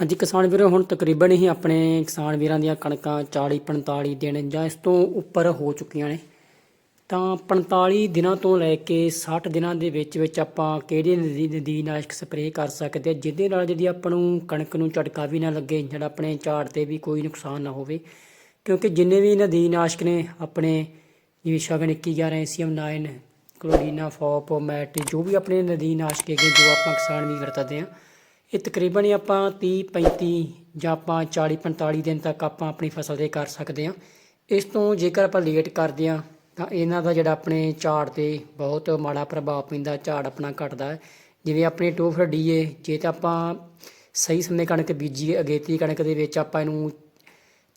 ਹਾਂਜੀ, ਕਿਸਾਨ ਵੀਰੋ, ਹੁਣ ਤਕਰੀਬਨ ਹੀ ਆਪਣੇ ਕਿਸਾਨ ਵੀਰਾਂ ਦੀਆਂ ਕਣਕਾਂ 40 45 ਦਿਨ ਜਾਂ ਇਸ ਤੋਂ ਉੱਪਰ ਹੋ ਚੁੱਕੀਆਂ ਨੇ। ਤਾਂ 45 ਦਿਨਾਂ ਤੋਂ ਲੈ ਕੇ 60 ਦਿਨਾਂ ਦੇ ਵਿੱਚ ਵਿੱਚ ਆਪਾਂ ਕਿਹੜੇ ਨਦੀ ਨਦੀਨਾਸ਼ਕ ਸਪਰੇਅ ਕਰ ਸਕਦੇ ਹਾਂ, ਜਿਹਦੇ ਨਾਲ ਜਿਹੜੀ ਆਪਾਂ ਨੂੰ ਕਣਕ ਨੂੰ ਝਟਕਾ ਵੀ ਨਾ ਲੱਗੇ, ਜਿਹੜਾ ਆਪਣੇ ਝਾੜ ਤੇ ਵੀ ਕੋਈ ਨੁਕਸਾਨ ਨਾ ਹੋਵੇ। ਕਿਉਂਕਿ ਜਿੰਨੇ ਵੀ ਨਦੀਨਾਸ਼ਕ ਨੇ, ਆਪਣੇ ਜਿਵੇਂ ਸ਼ਗਨ 21 11 ਐਸੀਐਮ 9 ਕਲੋਰੀਨਾ, ਫੋਪ, ਮੈਟ, ਜੋ ਵੀ ਆਪਣੇ ਨਦੀਨਾਸ਼ਕ ਹੈਗੇ, ਜੋ ਆਪਾਂ ਕਿਸਾਨ ਵੀ ਵਰਤਦੇ ਆ ਇਹ ਤਕਰੀਬਨ ਹੀ ਆਪਾਂ 30 35 ਜਾਂ ਆਪਾਂ 40 45 ਦਿਨ ਤੱਕ ਆਪਾਂ ਆਪਣੀ ਫਸਲ ਤੇ ਕਰ ਸਕਦੇ ਹਾਂ। ਇਸ ਤੋਂ ਜੇਕਰ ਆਪਾਂ ਲੇਟ ਕਰਦੇ ਹਾਂ, ਤਾਂ ਇਹਨਾਂ ਦਾ ਜਿਹੜਾ ਆਪਣੇ ਝਾੜ ਤੇ ਬਹੁਤ ਮਾੜਾ ਪ੍ਰਭਾਵ ਪੈਂਦਾ, ਝਾੜ ਆਪਣਾ ਘਟਦਾ ਹੈ। ਜਿਵੇਂ ਆਪਣੇ ਟੋਫਰ ਡੀਏ, ਜੇ ਤਾਂ ਆਪਾਂ ਸਹੀ ਸਮੇਂ ਕਣਕ ਬੀਜੀ ਅਗੇਤੀ ਕਣਕ ਦੇ ਵਿੱਚ ਆਪਾਂ ਇਹਨੂੰ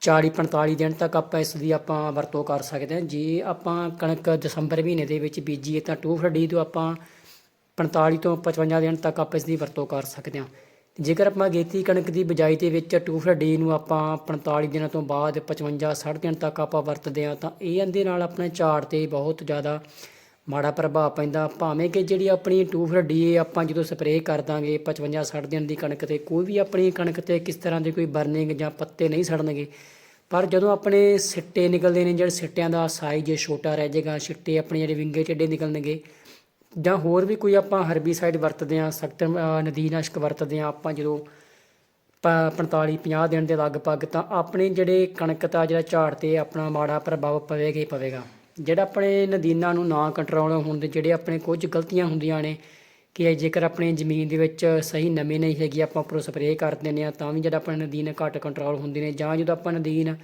40 45 ਦਿਨ ਤੱਕ ਆਪਾਂ ਇਸ ਦੀ ਆਪਾਂ ਵਰਤੋਂ ਕਰ ਸਕਦੇ ਹਾਂ। ਜੇ ਆਪਾਂ ਕਣਕ ਦਸੰਬਰ ਮਹੀਨੇ ਦੇ ਵਿੱਚ ਬੀਜੀਏ, ਤਾਂ ਟੋਫਰ ਡੀ ਤੋਂ ਆਪਾਂ 45 ਤੋਂ 55 ਦਿਨ ਤੱਕ ਆਪਾਂ ਇਸ ਦੀ ਵਰਤੋਂ ਕਰ ਸਕਦੇ ਹਾਂ। ਜੇਕਰ ਆਪਾਂ ਗੇਤੀ ਕਣਕ ਦੀ ਬਿਜਾਈ ਦੇ ਵਿੱਚ ਟੂਫਰ ਡੀ ਨੂੰ ਆਪਾਂ 45 ਦਿਨਾਂ ਤੋਂ ਬਾਅਦ 55 60 ਦਿਨ ਤੱਕ ਆਪਾਂ ਵਰਤਦੇ ਹਾਂ, ਤਾਂ ਇਹ ਇਹਦੇ ਨਾਲ ਆਪਣੇ ਝਾੜ ਤੇ ਬਹੁਤ ਜ਼ਿਆਦਾ ਮਾੜਾ ਪ੍ਰਭਾਵ ਪੈਂਦਾ। ਭਾਵੇਂ ਕਿ ਜਿਹੜੀ ਆਪਣੀ ਟੂਫਰ ਡੀ ਆਪਾਂ ਜਦੋਂ ਸਪਰੇਅ ਕਰ ਦਾਂਗੇ 55 60 ਦਿਨ ਦੀ ਕਣਕ ਤੇ, ਕੋਈ ਵੀ ਆਪਣੀ ਕਣਕ ਤੇ ਕਿਸ ਤਰ੍ਹਾਂ ਦੇ ਕੋਈ ਬਰਨਿੰਗ ਜਾਂ ਪੱਤੇ ਨਹੀਂ ਸੜਨਗੇ, ਪਰ ਜਦੋਂ ਆਪਣੇ ਸਿੱਟੇ ਨਿਕਲਦੇ ਨੇ, ਜਿਹੜੇ ਸਿੱਟਿਆਂ ਦਾ ਸਾਈਜ਼ ਛੋਟਾ ਰਹਿ ਜਾਏਗਾ, ਸਿੱਟੇ ਆਪਣੇ ਜਿਹੜੇ ਵਿੰਗੇ ਟੇਡੇ ਨਿਕਲਣਗੇ ਜਾਂ ਹੋਰ ਵੀ ਕੋਈ ਆਪਾਂ ਹਰਬੀਸਾਈਡ ਵਰਤਦੇ ਆ ਸਖਤ ਨਦੀਨਾਸ਼ਕ ਵਰਤਦੇ ਆ ਆਪਾਂ ਜਦੋਂ 45 50 ਦਿਨ ਦੇ ਲਗਭਗ ਤਾਂ ਆਪਣੇ ਜਿਹੜੇ ਕਣਕ ਦਾ ਜਿਹੜਾ ਝਾੜ ਤੇ ਆਪਣਾ ਮਾੜਾ ਪ੍ਰਭਾਵ ਪਵੇਗਾ ਹੀ ਪਵੇਗਾ। ਜਿਹੜਾ ਆਪਣੇ ਨਦੀਨਾਂ ਨੂੰ ਨਾ ਕੰਟਰੋਲ ਹੋਣ ਦੇ ਜਿਹੜੇ ਆਪਣੇ ਕੁਝ ਗਲਤੀਆਂ ਹੁੰਦੀਆਂ ਨੇ ਕਿ ਜੇਕਰ ਆਪਣੀ ਜ਼ਮੀਨ ਦੇ ਵਿੱਚ ਸਹੀ ਨਮੀ ਨਹੀਂ ਹੈਗੀ, ਆਪਾਂ ਉੱਪਰੋਂ ਸਪਰੇਅ ਕਰ ਦਿੰਦੇ ਆ ਤਾਂ ਵੀ ਜਿਹੜਾ ਆਪਣਾ ਨਦੀਨ ਘੱਟ ਕੰਟਰੋਲ ਹੁੰਦੇ ਨੇ। ਜਾਂ ਜਦੋਂ ਆਪਾਂ ਨਦੀਨ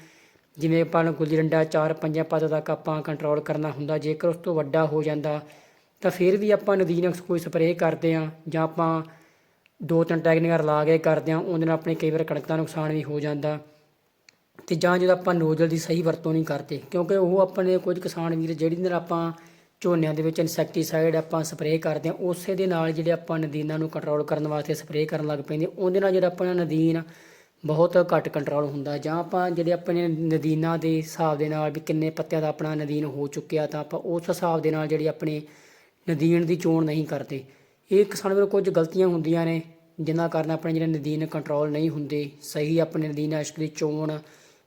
ਜਿਵੇਂ ਆਪਾਂ ਨੂੰ ਗੁੱਲੀ ਡੰਡਾ 4-5 ਪੱਤ ਤੱਕ ਆਪਾਂ ਕੰਟਰੋਲ ਕਰਨਾ ਹੁੰਦਾ, ਜੇਕਰ ਉਸ ਤੋਂ ਵੱਡਾ ਹੋ ਜਾਂਦਾ ਤਾਂ ਫਿਰ ਵੀ ਆਪਾਂ ਨਦੀਨਕਸ ਕੋਈ ਸਪਰੇਅ ਕਰਦੇ ਆ ਜਾਂ ਆਪਾਂ ਦੋ ਤਿੰਨ ਟੈਕਨੀਕਰ ਲਾ ਕੇ ਕਰਦੇ ਆ ਉਹਦੇ ਨਾਲ ਆਪਣੇ ਕਈ ਵਾਰ ਕਣਕ ਦਾ ਨੁਕਸਾਨ ਵੀ ਹੋ ਜਾਂਦਾ। ਤੇ ਜਾਂ ਜਦੋਂ ਆਪਾਂ ਨੋਜ਼ਲ ਦੀ ਸਹੀ ਵਰਤੋਂ ਨਹੀਂ ਕਰਦੇ, ਕਿਉਂਕਿ ਉਹ ਆਪਣੇ ਕੁਝ ਕਿਸਾਨ ਵੀਰ ਜਿਹੜੀ ਨਾਲ ਆਪਾਂ ਝੋਨਿਆਂ ਦੇ ਵਿੱਚ ਇਨਸੈਕਟੀਸਾਈਡ ਆਪਾਂ ਸਪਰੇਅ ਕਰਦੇ ਆ ਉਸੇ ਦੇ ਨਾਲ ਜਿਹੜੇ ਆਪਾਂ ਨਦੀਨਾਂ ਨੂੰ ਕੰਟਰੋਲ ਕਰਨ ਵਾਸਤੇ ਸਪਰੇਅ ਕਰਨ ਲੱਗ ਪੈਂਦੇ, ਉਹਦੇ ਨਾਲ ਜਿਹੜਾ ਆਪਣਾ ਨਦੀਨ ਬਹੁਤ ਘੱਟ ਕੰਟਰੋਲ ਹੁੰਦਾ ਜਾਂ ਆਪਾਂ ਜਿਹੜੇ ਆਪਣੇ ਨਦੀਨਾਂ ਦੇ ਹਿਸਾਬ ਦੇ ਨਾਲ ਵੀ ਕਿੰਨੇ ਪੱਤਿਆਂ ਦਾ ਆਪਣਾ ਨਦੀਨ ਹੋ ਚੁੱਕਿਆ, ਤਾਂ ਆਪਾਂ ਉਸ ਹਿਸਾਬ ਦੇ ਨਾਲ ਜਿਹੜੀ ਆਪਣੇ ਨਦੀਨ ਦੀ ਚੋਣ ਨਹੀਂ ਕਰਦੇ। ਇਹ ਕਿਸਾਨ ਵੱਲੋਂ ਕੁਝ ਗਲਤੀਆਂ ਹੁੰਦੀਆਂ ਨੇ, ਜਿਨ੍ਹਾਂ ਕਾਰਨ ਆਪਣੇ ਜਿਹੜੇ ਨਦੀਨ ਕੰਟਰੋਲ ਨਹੀਂ ਹੁੰਦੇ, ਸਹੀ ਆਪਣੇ ਨਦੀਨ ਅਸ਼ਕ ਦੀ ਚੋਣ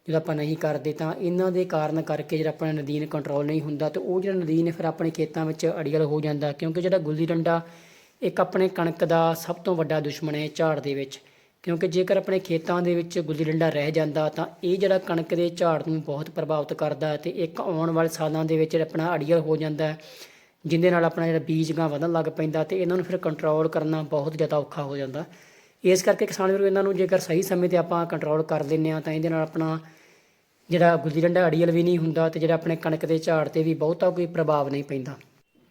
ਜਦੋਂ ਆਪਾਂ ਨਹੀਂ ਕਰਦੇ ਤਾਂ ਇਹਨਾਂ ਦੇ ਕਾਰਨ ਕਰਕੇ ਜਿਹੜਾ ਆਪਣਾ ਨਦੀਨ ਕੰਟਰੋਲ ਨਹੀਂ ਹੁੰਦਾ ਤੇ ਉਹ ਜਿਹੜਾ ਨਦੀਨ ਫਿਰ ਆਪਣੇ ਖੇਤਾਂ ਵਿੱਚ ਅੜੀਅਲ ਹੋ ਜਾਂਦਾ, ਕਿਉਂਕਿ ਜਿਹੜਾ ਗੁੱਲੀ ਡੰਡਾ ਇੱਕ ਆਪਣੇ ਕਣਕ ਦਾ ਸਭ ਤੋਂ ਵੱਡਾ ਦੁਸ਼ਮਣ ਹੈ ਝਾੜ ਦੇ ਵਿੱਚ। ਕਿਉਂਕਿ ਜੇਕਰ ਆਪਣੇ ਖੇਤਾਂ ਦੇ ਵਿੱਚ ਗੁੱਲੀ ਡੰਡਾ ਰਹਿ ਜਾਂਦਾ ਤਾਂ ਇਹ ਜਿਹੜਾ ਕਣਕ ਦੇ ਝਾੜ ਨੂੰ ਬਹੁਤ ਪ੍ਰਭਾਵਿਤ ਕਰਦਾ ਹੈ ਤੇ ਇੱਕ ਆਉਣ ਵਾਲੇ ਸਾਲਾਂ ਦੇ ਵਿੱਚ ਆਪਣਾ ਅੜੀਅਲ ਹੋ ਜਾਂਦਾ ਜਿੰਦੇ ਨਾਲ ਆਪਣਾ ਜਿਹੜਾ ਬੀਜ ਗਾਂ ਵਧਣ ਲੱਗ ਪੈਂਦਾ ਤੇ ਇਹਨਾਂ ਨੂੰ ਫਿਰ ਕੰਟਰੋਲ ਕਰਨਾ ਬਹੁਤ ਜ਼ਿਆਦਾ ਔਖਾ ਹੋ ਜਾਂਦਾ। ਇਸ ਕਰਕੇ ਕਿਸਾਨ ਵੀਰੋ, ਇਹਨਾਂ ਨੂੰ ਜੇਕਰ ਸਹੀ ਸਮੇਂ ਤੇ ਆਪਾਂ ਕੰਟਰੋਲ ਕਰ ਲੈਂਦੇ ਆ ਤਾਂ ਇਹਦੇ ਨਾਲ ਆਪਣਾ ਜਿਹੜਾ ਗੁੱਲੀ ਡੰਡਾ ਅੜੀਅਲ ਵੀ ਨਹੀਂ ਹੁੰਦਾ ਤੇ ਜਿਹੜਾ ਆਪਣੇ ਕਣਕ ਦੇ ਝਾੜ ਤੇ ਵੀ ਬਹੁਤਾ ਕੋਈ ਪ੍ਰਭਾਵ ਨਹੀਂ ਪੈਂਦਾ।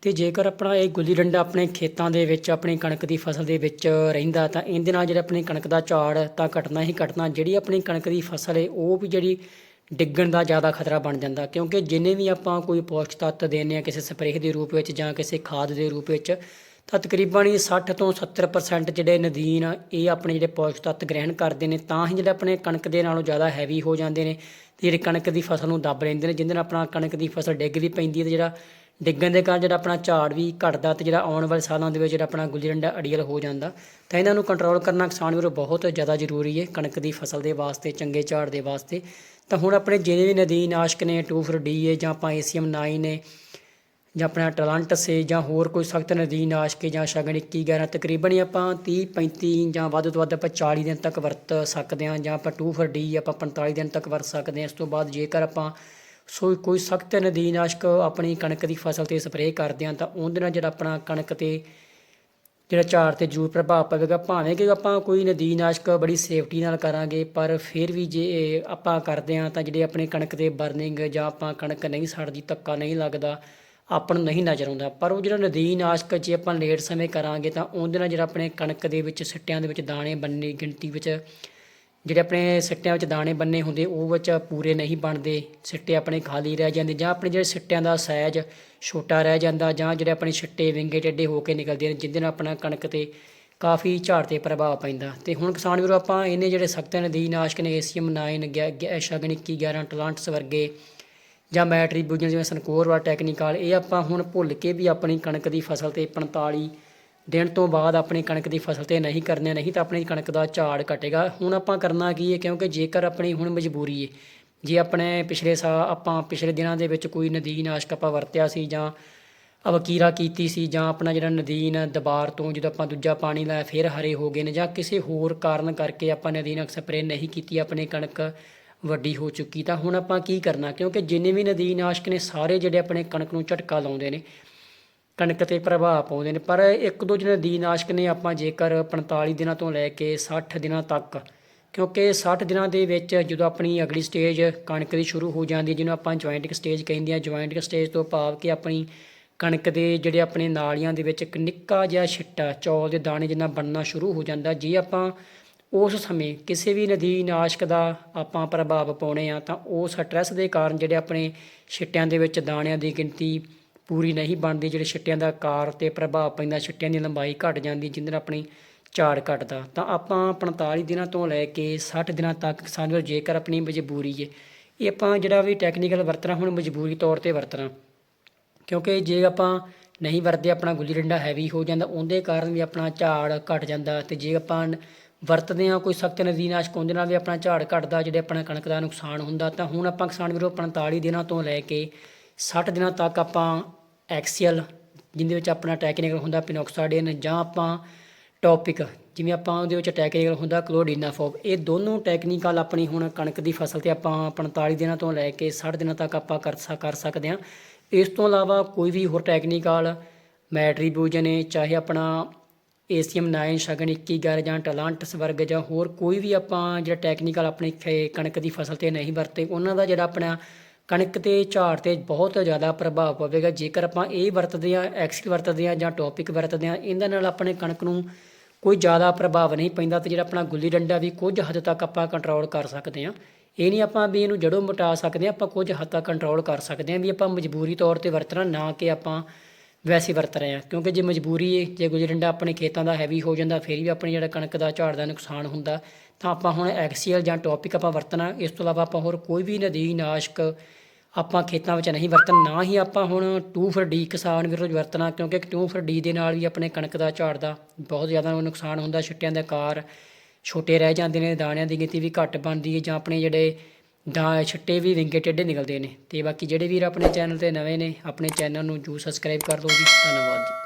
ਤੇ ਜੇਕਰ ਆਪਣਾ ਇਹ ਗੁੱਲੀ ਡੰਡਾ ਆਪਣੇ ਖੇਤਾਂ ਦੇ ਵਿੱਚ, ਆਪਣੀ ਕਣਕ ਦੀ ਫਸਲ ਦੇ ਵਿੱਚ ਰਹਿੰਦਾ ਤਾਂ ਇਹਦੇ ਨਾਲ ਜਿਹੜਾ ਆਪਣੀ ਕਣਕ ਦਾ ਝਾੜ ਤਾਂ ਘਟਣਾ ਹੀ ਘਟਣਾ, ਜਿਹੜੀ ਆਪਣੀ ਕਣਕ ਦੀ ਫਸਲ ਹੈ, ਉਹ ਵੀ ਜਿਹੜੀ ਡਿੱਗਣ ਦਾ ਜ਼ਿਆਦਾ ਖਤਰਾ ਬਣ ਜਾਂਦਾ ਕਿਉਂਕਿ ਜਿੰਨੇ ਵੀ ਆਪਾਂ ਕੋਈ ਪੋਸ਼ਕ ਤੱਤ ਦਿੰਦੇ ਆ ਕਿਸੇ ਸਪਰੇਅ ਦੇ ਰੂਪ ਵਿੱਚ ਜਾਂ ਕਿਸੇ ਖਾਦ ਦੇ ਰੂਪ ਵਿੱਚ ਤਾਂ ਤਕਰੀਬਨ ਹੀ 60 ਤੋਂ 70% ਜਿਹੜੇ ਨਦੀਨ ਆ, ਇਹ ਆਪਣੇ ਜਿਹੜੇ ਪੋਸ਼ਕ ਤੱਤ ਗ੍ਰਹਿਣ ਕਰਦੇ ਨੇ ਤਾਂ ਹੀ ਜਿਹੜੇ ਆਪਣੇ ਕਣਕ ਦੇ ਨਾਲੋਂ ਜ਼ਿਆਦਾ ਹੈਵੀ ਹੋ ਜਾਂਦੇ ਨੇ ਤੇ ਜਿਹੜੇ ਕਣਕ ਦੀ ਫਸਲ ਨੂੰ ਦੱਬ ਲੈਂਦੇ ਨੇ ਜਿਹਦੇ ਨਾਲ ਆਪਣਾ ਕਣਕ ਦੀ ਫਸਲ ਡਿੱਗਦੀ ਪੈਂਦੀ ਹੈ ਤੇ ਜਿਹੜਾ ਡਿੱਗਣ ਦੇ ਕਾਰਨ ਜਿਹੜਾ ਆਪਣਾ ਝਾੜ ਵੀ ਘਟਦਾ ਤੇ ਜਿਹੜਾ ਆਉਣ ਵਾਲੇ ਸਾਲਾਂ ਦੇ ਵਿੱਚ ਜਿਹੜਾ ਆਪਣਾ ਗੁੱਲੀ ਡੰਡਾ ਅੜੀਅਲ ਹੋ ਜਾਂਦਾ, ਤਾਂ ਇਹਨਾਂ ਨੂੰ ਕੰਟਰੋਲ ਕਰਨਾ ਕਿਸਾਨ ਵੀਰੋ ਬਹੁਤ ਜ਼ਿਆਦਾ ਜ਼ਰੂਰੀ ਹੈ ਕਣਕ ਦੀ ਫਸਲ ਦੇ ਵਾਸਤੇ, ਚੰਗੇ ਝਾੜ ਦੇ ਵਾਸਤੇ। ਤਾਂ ਹੁਣ ਆਪਣੇ ਜਿਹੜੇ ਵੀ ਨਦੀਨ ਆਸ਼ਕ ਨੇ, ਟੂਫਰ ਡੀ ਏ ਜਾਂ ਆਪਾਂ ਏਸੀਐਮ 9 ਨੇ, ਜਾਂ ਆਪਣਾ ਟੈਲੈਂਟ ਸੇ ਜਾਂ ਹੋਰ ਕੋਈ ਸਖਤ ਨਦੀਨ ਆਸ਼ਕੇ ਜਾਂ ਸ਼ਗਨ 21 11 ਤਕਰੀਬਨ ਹੀ ਆਪਾਂ 30 35 ਜਾਂ ਵੱਧ ਤੋਂ ਵੱਧ ਆਪਾਂ 40 ਦਿਨ ਤੱਕ ਵਰਤ ਸਕਦੇ ਹਾਂ ਜਾਂ ਆਪਾਂ ਟੂਫਰ ਡੀ ਆਪਾਂ 45 ਦਿਨ ਤੱਕ ਵਰਤ ਸਕਦੇ ਹਾਂ। ਇਸ ਤੋਂ ਬਾਅਦ ਜੇਕਰ ਆਪਾਂ ਸੋ ਕੋਈ ਸਖਤ ਨਦੀਨਾਸ਼ਕ ਆਪਣੀ ਕਣਕ ਦੀ ਫਸਲ ਤੇ ਸਪਰੇਅ ਕਰਦੇ ਹਾਂ ਤਾਂ ਉਹਦੇ ਨਾਲ ਜਿਹੜਾ ਆਪਣਾ ਕਣਕ ਤੇ ਜਿਹੜਾ ਝਾੜ ਤੇ ਜ਼ਰੂਰ ਪ੍ਰਭਾਵ ਪਵੇਗਾ। ਭਾਵੇਂ ਕਿ ਆਪਾਂ ਕੋਈ ਨਦੀਨਾਸ਼ਕ ਬੜੀ ਸੇਫਟੀ ਨਾਲ ਕਰਾਂਗੇ, ਪਰ ਫਿਰ ਵੀ ਜੇ ਇਹ ਆਪਾਂ ਕਰਦੇ ਹਾਂ ਤਾਂ ਜਿਹੜੇ ਆਪਣੇ ਕਣਕ ਦੇ ਬਰਨਿੰਗ ਜਾਂ ਆਪਾਂ ਕਣਕ ਨਹੀਂ ਸੜਦੀ, ਧੱਕਾ ਨਹੀਂ ਲੱਗਦਾ, ਆਪਾਂ ਨੂੰ ਨਹੀਂ ਨਜ਼ਰ ਆਉਂਦਾ। ਪਰ ਉਹ ਜਿਹੜਾ ਨਦੀਨਾਸ਼ਕ ਜੇ ਆਪਾਂ ਲੇਟ ਸਮੇਂ ਕਰਾਂਗੇ ਤਾਂ ਉਹਦੇ ਨਾਲ ਜਿਹੜਾ ਆਪਣੇ ਕਣਕ ਦੇ ਵਿੱਚ, ਸਿੱਟਿਆਂ ਦੇ ਵਿੱਚ ਦਾਣੇ ਬੰਨੇ ਗਿਣਤੀ ਵਿੱਚ ਜਿਹੜੇ ਆਪਣੇ ਸਿੱਟਿਆਂ ਵਿੱਚ ਦਾਣੇ ਬੰਨੇ ਹੁੰਦੇ, ਉਹ ਵਿੱਚ ਪੂਰੇ ਨਹੀਂ ਬਣਦੇ। ਸਿੱਟੇ ਆਪਣੇ ਖਾਲੀ ਰਹਿ ਜਾਂਦੇ ਜਾਂ ਆਪਣੇ ਜਿਹੜੇ ਸਿੱਟਿਆਂ ਦਾ ਸਾਈਜ਼ ਛੋਟਾ ਰਹਿ ਜਾਂਦਾ ਜਾਂ ਜਿਹੜੇ ਆਪਣੇ ਸਿੱਟੇ ਵਿੰਗੇ ਟੇਡੇ ਹੋ ਕੇ ਨਿਕਲਦੇ ਨੇ ਜਿਹਦੇ ਨਾਲ ਆਪਣਾ ਕਣਕ ਤੇ ਕਾਫੀ ਝਾੜ ਤੇ ਪ੍ਰਭਾਵ ਪੈਂਦਾ। ਤੇ ਹੁਣ ਕਿਸਾਨ ਵੀਰੋ, ਆਪਾਂ ਇਹਨੇ ਜਿਹੜੇ ਸਖਤ ਨਦੀਨਾਸ਼ਕ ਨੇ, ਏਸੀਅਮ 9 ਸ਼ਗਨ 21 11 ਟਲਾਂਟਸ ਵਰਗੇ ਜਾਂ ਮੈਟਰੀ ਬੂਜਨ ਜਿਵੇਂ ਸਨਕੋਰ ਵਾ ਟੈਕਨੀਕਲ, ਇਹ ਆਪਾਂ ਹੁਣ ਭੁੱਲ ਕੇ ਵੀ ਆਪਣੀ ਕਣਕ ਦੀ ਫਸਲ ਤੇ 45 ਦਿਨ ਤੋਂ ਬਾਅਦ ਆਪਣੀ ਕਣਕ ਦੀ ਫਸਲ ਤੇ ਨਹੀਂ ਕਰਨੇ, ਨਹੀਂ ਤਾਂ ਆਪਣੀ ਕਣਕ ਦਾ ਝਾੜ ਘਟੇਗਾ ਹੁਣ ਆਪਾਂ ਕਰਨਾ ਕੀ ਹੈ ਕਿਉਂਕਿ ਜੇਕਰ ਆਪਣੀ ਹੁਣ ਮਜਬੂਰੀ ਹੈ ਜੇ ਆਪਣੇ ਪਿਛਲੇ ਸਾਲ ਆਪਾਂ ਪਿਛਲੇ ਦਿਨਾਂ ਦੇ ਵਿੱਚ ਕੋਈ ਨਦੀ ਨਾਸ਼ਕ ਆਪਾਂ ਵਰਤਿਆ ਸੀ ਜਾਂ ਅਵਕੀਰਾ ਕੀਤੀ ਸੀ ਜਾਂ ਆਪਣਾ ਜਿਹੜਾ ਨਦੀਨ ਦਬਾਰ ਤੋਂ ਜਦੋਂ ਆਪਾਂ ਦੂਜਾ ਪਾਣੀ ਲਾਇਆ ਫਿਰ ਹਰੇ ਹੋ ਗਏ ਨੇ ਜਾਂ ਕਿਸੇ ਹੋਰ ਕਾਰਨ ਕਰਕੇ ਆਪਾਂ ਨਦੀਨਕ ਸਪਰੇ ਨਹੀਂ ਕੀਤੀ, ਆਪਣੀ ਕਣਕ ਵੱਡੀ ਹੋ ਚੁੱਕੀ, ਤਾਂ ਹੁਣ ਆਪਾਂ ਕੀ ਕਰਨਾ? ਕਿਉਂਕਿ ਜਿੰਨੇ ਵੀ ਨਦੀਨਾਸ਼ਕ ਨੇ, ਸਾਰੇ ਜਿਹੜੇ ਆਪਣੇ ਕਣਕ ਨੂੰ ਝਟਕਾ ਲਾਉਂਦੇ ਨੇ ਕਣਕ ਤੇ ਪ੍ਰਭਾਵ ਪਾਉਂਦੇ ਨੇ, ਪਰ ਇੱਕ ਦੋ ਜਿਹੜੇ ਨਦੀਨਾਸ਼ਕ ਨੇ ਆਪਾਂ ਜੇਕਰ 45 ਦਿਨਾਂ ਤੋਂ ਲੈ ਕੇ 60 ਦਿਨਾਂ ਤੱਕ, ਕਿਉਂਕਿ 60 ਦਿਨਾਂ ਦੇ ਵਿੱਚ ਜਦੋਂ ਆਪਣੀ ਅਗਲੀ ਸਟੇਜ ਕਣਕ ਦੀ ਸ਼ੁਰੂ ਹੋ ਜਾਂਦੀ ਹੈ, ਜਿਹਨੂੰ ਆਪਾਂ ਜੁਆਇੰਟਿਕ ਸਟੇਜ ਕਹਿੰਦੇ ਆ ਜੁਆਇੰਟਿਕ ਸਟੇਜ ਤੋਂ ਭਾਵ ਕਿ ਆਪਣੀ ਕਣਕ ਦੇ ਜਿਹੜੇ ਆਪਣੇ ਨਾਲੀਆਂ ਦੇ ਵਿੱਚ ਇੱਕ ਨਿੱਕਾ ਜਿਹਾ ਛਿੱਟਾ, ਚੌਲ ਦੇ ਦਾਣੇ ਜਿੰਨਾ ਬਣਨਾ ਸ਼ੁਰੂ ਹੋ ਜਾਂਦਾ, ਜੇ ਆਪਾਂ ਉਸ ਸਮੇਂ ਕਿਸੇ ਵੀ ਨਦੀ ਨਾਸ਼ਕ ਦਾ ਆਪਾਂ ਪ੍ਰਭਾਵ ਪਾਉਣੇ ਆ ਤਾਂ ਉਹ ਸਟ੍ਰੈਸ ਦੇ ਕਾਰਨ ਜਿਹੜੇ ਆਪਣੇ ਛਿੱਟਿਆਂ ਦੇ ਵਿੱਚ ਦਾਣਿਆਂ ਦੀ ਗਿਣਤੀ ਪੂਰੀ ਨਹੀਂ ਬਣਦੀ, ਜਿਹੜੇ ਛਿੱਟਿਆਂ ਦਾ ਆਕਾਰ ਤੇ ਪ੍ਰਭਾਵ ਪੈਂਦਾ, ਛਿੱਟਿਆਂ ਦੀ ਲੰਬਾਈ ਘਟ ਜਾਂਦੀ, ਜਿਹਦੇ ਨਾਲ ਆਪਣੀ ਝਾੜ ਘਟਦਾ। ਤਾਂ ਆਪਾਂ 45 ਦਿਨਾਂ ਤੋਂ ਲੈ ਕੇ 60 ਦਿਨਾਂ ਤੱਕ ਕਿਸਾਨ ਵੀਰੋ, ਜੇਕਰ ਆਪਣੀ ਮਜਬੂਰੀ ਹੈ ਇਹ ਆਪਾਂ ਜਿਹੜਾ ਵੀ ਟੈਕਨੀਕਲ ਵਰਤਣਾ, ਹੁਣ ਮਜਬੂਰੀ ਤੌਰ ਤੇ ਵਰਤਣਾ। ਕਿਉਂਕਿ ਜੇ ਆਪਾਂ ਨਹੀਂ ਵਰਤਦੇ, ਆਪਣਾ ਗੁੱਲੀ ਡੰਡਾ ਹੈਵੀ ਹੋ ਜਾਂਦਾ, ਉਹਦੇ ਕਾਰਨ ਵੀ ਆਪਣਾ ਝਾੜ ਘਟ ਜਾਂਦਾ ਤੇ ਜੇ ਆਪਾਂ ਵਰਤਦੇ ਆ ਕੋਈ ਸਖਤ ਨਦੀਨਾਸ਼ਕ ਉਹਦੇ ਨਾਲ ਵੀ ਆਪਣਾ ਝਾੜ ਘਟਦਾ, ਜਿਹੜੇ ਆਪਣਾ ਕਣਕ ਦਾ ਨੁਕਸਾਨ ਹੁੰਦਾ, ਤਾਂ ਹੁਣ ਆਪਾਂ ਕਿਸਾਨ ਵੀਰੋ 45 ਦਿਨਾਂ ਤੋਂ ਲੈ ਕੇ 60 ਦਿਨਾਂ ਤੱਕ ਆਪਾਂ ਐਕਸੀਅਲ ਜਿਹਦੇ ਵਿੱਚ ਆਪਣਾ ਟੈਕਨੀਕਲ ਹੁੰਦਾ ਪਿਨੋਕਸਾਡੀਨ ਜਾਂ ਆਪਾਂ ਟੌਪਿਕ, ਜਿਵੇਂ ਆਪਾਂ ਉਹਦੇ ਵਿੱਚ ਟੈਕਨੀਕਲ ਹੁੰਦਾ ਕਲੋਡੀਨਾਫੋਬ ਇਹ ਦੋਨੋਂ ਟੈਕਨੀਕਲ ਆਪਣੀ ਹੁਣ ਕਣਕ ਦੀ ਫਸਲ ਤੇ ਆਪਾਂ 45 ਦਿਨਾਂ ਤੋਂ ਲੈ ਕੇ 60 ਦਿਨਾਂ ਤੱਕ ਆਪਾਂ ਕਰ ਸਕ- ਕਰ ਸਕਦੇ ਹਾਂ। ਇਸ ਤੋਂ ਇਲਾਵਾ ਕੋਈ ਵੀ ਹੋਰ ਟੈਕਨੀਕਲ ਮੈਟਰੀਬਿਊਜਨ ਹੈ ਚਾਹੇ ਆਪਣਾ ਏਸੀਐਮ 9 ਸ਼ਗਨ 21 ਗੈਰ ਜਾਂ ਟਲਾਂਟਸ ਵਰਗ ਜਾਂ ਹੋਰ ਕੋਈ ਵੀ ਆਪਾਂ ਜਿਹੜਾ ਟੈਕਨੀਕਲ ਆਪਣੀ ਕਣਕ ਦੀ ਫਸਲ ਤੇ ਨਹੀਂ ਵਰਤੇ, ਉਹਨਾਂ ਦਾ ਜਿਹੜਾ ਆਪਣਾ ਕਣਕ ਤੇ ਝਾੜ ਤੇ ਬਹੁਤ ਜ਼ਿਆਦਾ ਪ੍ਰਭਾਵ ਪਵੇਗਾ। ਜੇਕਰ ਆਪਾਂ ਇਹ ਵਰਤਦੇ ਆ ਐਕਸਲ ਵਰਤਦੇ ਆ ਜਾਂ ਟੌਪਿਕ ਵਰਤਦੇ ਆ ਇਹਨਾਂ ਨਾਲ ਆਪਣੇ ਕਣਕ ਨੂੰ ਕੋਈ ਜ਼ਿਆਦਾ ਪ੍ਰਭਾਵ ਨਹੀਂ ਪੈਂਦਾ ਤੇ ਜਿਹੜਾ ਆਪਣਾ ਗੁੱਲੀ ਡੰਡਾ ਵੀ ਕੁਝ ਹੱਦ ਤੱਕ ਆਪਾਂ ਕੰਟਰੋਲ ਕਰ ਸਕਦੇ ਆ ਇਹ ਨਹੀਂ ਆਪਾਂ ਵੀ ਇਹਨੂੰ ਜੜੋਂ ਮਿਟਾ ਸਕਦੇ ਆ ਆਪਾਂ ਕੁਝ ਹੱਦ ਤੱਕ ਕੰਟਰੋਲ ਕਰ ਸਕਦੇ ਆ ਵੀ ਆਪਾਂ ਮਜਬੂਰੀ ਤੌਰ ਤੇ ਵਰਤਣਾ ਨਾ ਕਿ ਆਪਾਂ ਵੈਸੇ ਵਰਤ ਰਹੇ ਹਾਂ। ਕਿਉਂਕਿ ਜੇ ਮਜਬੂਰੀ ਹੈ, ਜੇ ਗੁੱਲੀ ਡੰਡਾ ਆਪਣੇ ਖੇਤਾਂ ਦਾ ਹੈਵੀ ਹੋ ਜਾਂਦਾ, ਫਿਰ ਵੀ ਆਪਣੀ ਜਿਹੜਾ ਕਣਕ ਦਾ ਝਾੜ ਦਾ ਨੁਕਸਾਨ ਹੁੰਦਾ, ਤਾਂ ਆਪਾਂ ਹੁਣ ਐਕਸੀਅਲ ਜਾਂ ਟੌਪਿਕ ਆਪਾਂ ਵਰਤਣਾ। ਇਸ ਤੋਂ ਇਲਾਵਾ ਆਪਾਂ ਹੋਰ ਕੋਈ ਵੀ ਨਦੀ, ਨਾਸ਼ਕ ਆਪਾਂ ਖੇਤਾਂ ਵਿੱਚ ਨਹੀਂ ਵਰਤਣ। ਨਾ ਹੀ ਆਪਾਂ ਹੁਣ 2 ਫਿਰ ਡੀ ਕਿਸਾਨ ਵਿਰੋਧ ਵਰਤਣਾ, ਕਿਉਂਕਿ 2 ਫਰ ਡੀ ਦੇ ਨਾਲ ਵੀ ਆਪਣੇ ਕਣਕ ਦਾ ਝਾੜ ਦਾ ਬਹੁਤ ਜ਼ਿਆਦਾ ਨੁਕਸਾਨ ਹੁੰਦਾ। ਛਿੱਟਿਆਂ ਦੇ ਆਕਾਰ ਛੋਟੇ ਰਹਿ ਜਾਂਦੇ ਨੇ, ਦਾਣਿਆਂ ਦੀ ਗਿਣਤੀ ਵੀ ਘੱਟ ਬਣਦੀ ਹੈ ਜਾਂ ਆਪਣੇ ਜਿਹੜੇ ਦਾ ਛੱਟੇ ਵੀ ਵਿੰਗੇ ਟੇਢੇ ਨਿਕਲਦੇ ਨੇ। ਤੇ ਬਾਕੀ ਜਿਹੜੇ ਵੀਰ ਆਪਣੇ ਚੈਨਲ ਤੇ ਨਵੇਂ ਨੇ, ਆਪਣੇ ਚੈਨਲ ਨੂੰ ਜੂ ਸਬਸਕ੍ਰਾਈਬ ਕਰ ਦਿਓ ਜੀ। ਧੰਨਵਾਦ ਜੀ।